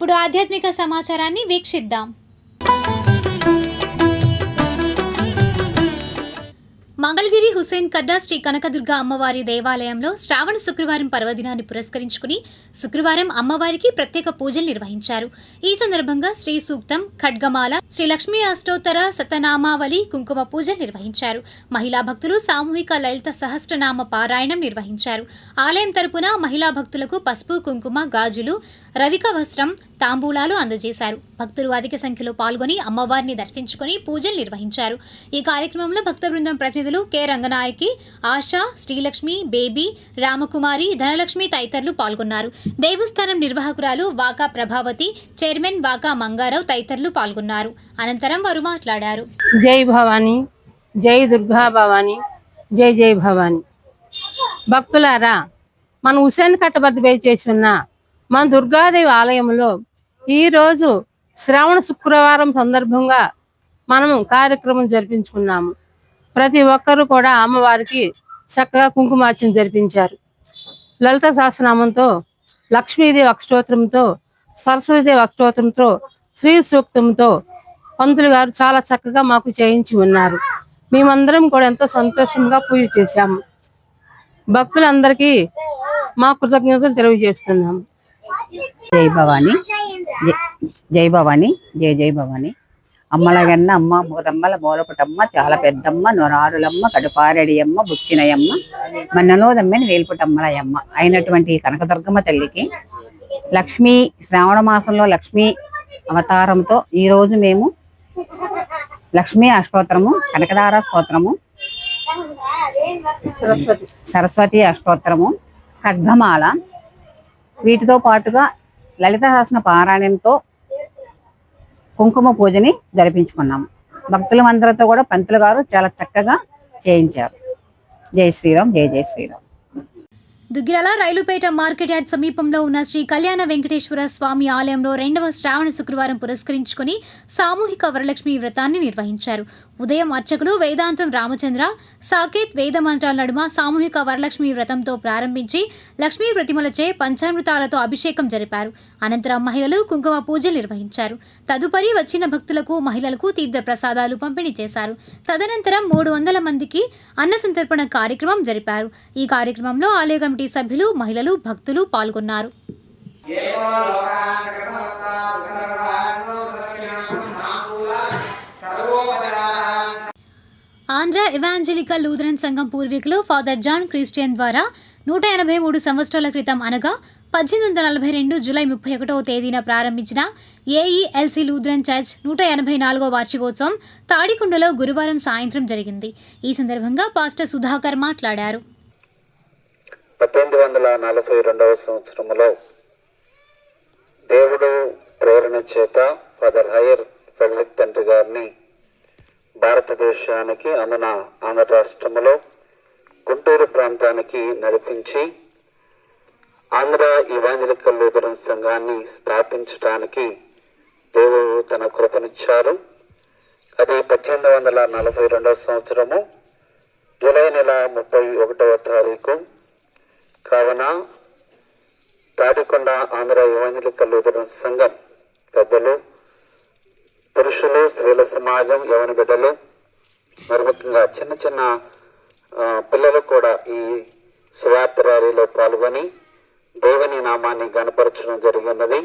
ఇప్పుడు ఆధ్యాత్మిక సమాచారాన్ని వీక్షిద్దాం. మంగళగిరి హుసేన్ కడ్డా శ్రీ కనకదుర్గ అమ్మవారి దేవాలయంలో శ్రావణ శుక్రవారం పర్వదినాన్ని పురస్కరించుకుని శుక్రవారం అమ్మవారికి ప్రత్యేక పూజలు నిర్వహించారు. ఈ సందర్భంగా శ్రీ సూక్తం ఖడ్గమాల శ్రీ లక్ష్మీ అష్టోత్తర సతనామావళి కుంకుమ పూజలు నిర్వహించారు. మహిళా భక్తులు సామూహిక లలిత సహస్రనామ పారాయణం నిర్వహించారు. ఆలయం తరపున మహిళా భక్తులకు పసుపు కుంకుమ గాజులు రవిక వస్త్రం తాంబూలాలు అందజేశారు. భక్తులు అధిక సంఖ్యలో పాల్గొని అమ్మవారిని దర్శించుకుని పూజలు నిర్వహించారు. ఈ కార్యక్రమంలో భక్త బృందం ప్రతినిధులు కె. రంగనాయకి ఆశ శ్రీలక్ష్మి బేబీ రామకుమారి ధనలక్ష్మి తదితరులు పాల్గొన్నారు. దేవస్థానం నిర్వాహకురాలు వాకా ప్రభావతి చైర్మన్ వాకా మంగారావు తదితరులు పాల్గొన్నారు. అనంతరం వారు మాట్లాడారు. జై భవానీ జై దుర్గా భవాని జై జై భవాని. భక్తులారా మన హుసేన్ కట్టబద్ద పై చేసి ఉన్న మన దుర్గాదేవి ఆలయంలో ఈరోజు శ్రావణ శుక్రవారం సందర్భంగా మనము కార్యక్రమం జరిపించుకున్నాము. ప్రతి ఒక్కరూ కూడా అమ్మవారికి చక్కగా కుంకుమార్చన జరిపించారు. లలిత సహస్రనామంతో లక్ష్మీదేవి అక్షోత్రంతో సరస్వతీదేవి అక్షోత్రంతో శ్రీ సూక్తంతో పంతులు గారు చాలా చక్కగా మాకు చేయించి ఉన్నారు. మేమందరం కూడా ఎంతో సంతోషంగా పూజ చేశాము. భక్తులందరికీ మా కృతజ్ఞతలు తెలియజేస్తున్నాము. జై భవాని. జై- జై భవాని. జై జై భవాని. అమ్మలగన్న అమ్మ మూరమ్మల మూలపుటమ్మ చాలా పెద్దమ్మ నొరారులమ్మ కడుపారెడి అమ్మ బుక్కినయమ్మ మన్ననోదమ్మని వేల్పుటమ్మలయమ్మ అయినటువంటి కనకదుర్గమ్మ తల్లికి లక్ష్మీ శ్రావణ మాసంలో లక్ష్మీ అవతారంతో ఈ రోజు మేము లక్ష్మీ అష్టోత్తరము కనకదార స్తోత్రము సరస్వతి. సరస్వతి అష్టోత్తరము ఖడ్గమాల వీటితో పాటుగా లలిత శాసన పారాయణంతో కుంకుమ పూజని జరిపించుకున్నాము. భక్తులమందరితో కూడా పంతులు గారు చాలా చక్కగా చేయించారు. జై శ్రీరామ్ జై జై శ్రీరామ్. దుగ్గిరాల రైలుపేట మార్కెట్ యార్డ్ సమీపంలో ఉన్న శ్రీ కళ్యాణ వెంకటేశ్వర స్వామి ఆలయంలో రెండవ శ్రావణ శుక్రవారం పురస్కరించుకొని సామూహిక వరలక్ష్మి వ్రతాన్ని నిర్వహించారు. ఉదయం అర్చకులు వేదాంతం రామచంద్ర సాకేత్ వేద మంత్రాల నడుమ సామూహిక వరలక్ష్మి వ్రతంతో ప్రారంభించి లక్ష్మీ ప్రతిమలచే పంచామృతాలతో అభిషేకం జరిపారు. అనంతరం మహిళలు కుంకుమ పూజలు నిర్వహించారు. తదుపరి వచ్చిన భక్తులకు మహిళలకు తీర్థ ప్రసాదాలు పంపిణీ చేశారు. తదనంతరం మూడు వందల మందికి అన్న సంతర్పణ కార్యక్రమం జరిపారు. ఈ కార్యక్రమంలో ఆలయ కమిటీ సభ్యులు మహిళలు భక్తులు పాల్గొన్నారు. ఆంధ్ర ఇవాంజలికల్ లూథరన్ సంఘం పూర్వీకులు ఫాదర్ జాన్ క్రిస్టియన్ ద్వారా నూట ఎనభై మూడు సంవత్సరాల క్రితం అనగా పద్దెనిమిది వందల నలభై రెండు జూలై ముప్పై ఒకటవ తేదీన ప్రారంభించిన ఏఈఎల్సి లూథరన్ చర్చ్ నూట ఎనభై నాలుగో వార్షికోత్సవం తాడికొండలో గురువారం సాయంత్రం జరిగింది. ఈ సందర్భంగా పాస్టర్ సుధాకర్ మాట్లాడారు. పద్దెనిమిది వందల నలభై రెండవ సంవత్సరంలో దేవుడు ప్రేరణ చేత ఫాదర్ హయర్ ఫెడరిక్ తండ్రి గారిని భారతదేశానికి అమన ఆంధ్ర రాష్ట్రములో గుంటూరు ప్రాంతానికి నడిపించి ఆంధ్ర ఇవాంజలికల్ లూథరన్ సంఘాన్ని స్థాపించడానికి దేవుడు తన కృపనిచ్చారు అది పద్దెనిమిది వందల నలభై రెండవ సంవత్సరము జూలై నెల ముప్పై ఒకటవ తారీఖు. కావున తాడికొండ ఆంధ్ర ఇవాంజలికల్ లూథరన్ సంఘం పెద్దలు పురుషులు స్త్రీల సమాజం యవన బిడ్డలు మరి ముఖ్యంగా చిన్న చిన్న పిల్లలు కూడా ఈ సువార్త ర్యాలీలో పాల్గొని దేవుని నామాన్ని గనపరచడం జరిగినది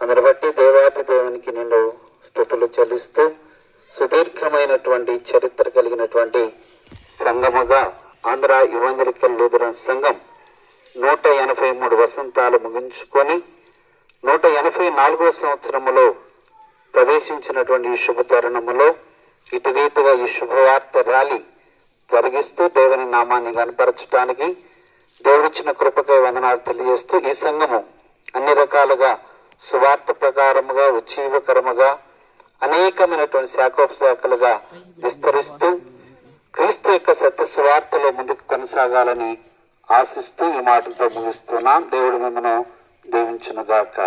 అందుని బట్టి దేవాతి దేవునికి నేను స్థుతులు చెల్లిస్తూ సుదీర్ఘమైనటువంటి చరిత్ర కలిగినటువంటి సంఘముగా ఆంధ్ర యువంజలికల్ లూథరన్ సంఘం నూట ఎనభై మూడు వసంతాలు ముగించుకొని నూట ఎనభై నాలుగో సంవత్సరములో ప్రవేశించినటువంటి ఈ శుభ తరుణములో ఇటు రీతిగా ఈ శుభవార్త ర్యాలీ జరిగిస్తూ దేవుని నామాన్ని కనపరచడానికి దేవుడిచ్చిన కృపకై వందనాలు తెలియజేస్తూ ఈ సంఘము అన్ని రకాలుగా సువార్త ప్రకారముగా ఉజ్జీవకరముగా అనేకమైనటువంటి శాఖోపశాఖలుగా విస్తరిస్తూ క్రీస్తు యొక్క సత్య సువార్తలో ముందుకు కొనసాగాలని ఆశిస్తూ ఈ మాటలతో ముగిస్తున్నాం. దేవుడు మిమ్మను దీవించునుగాక.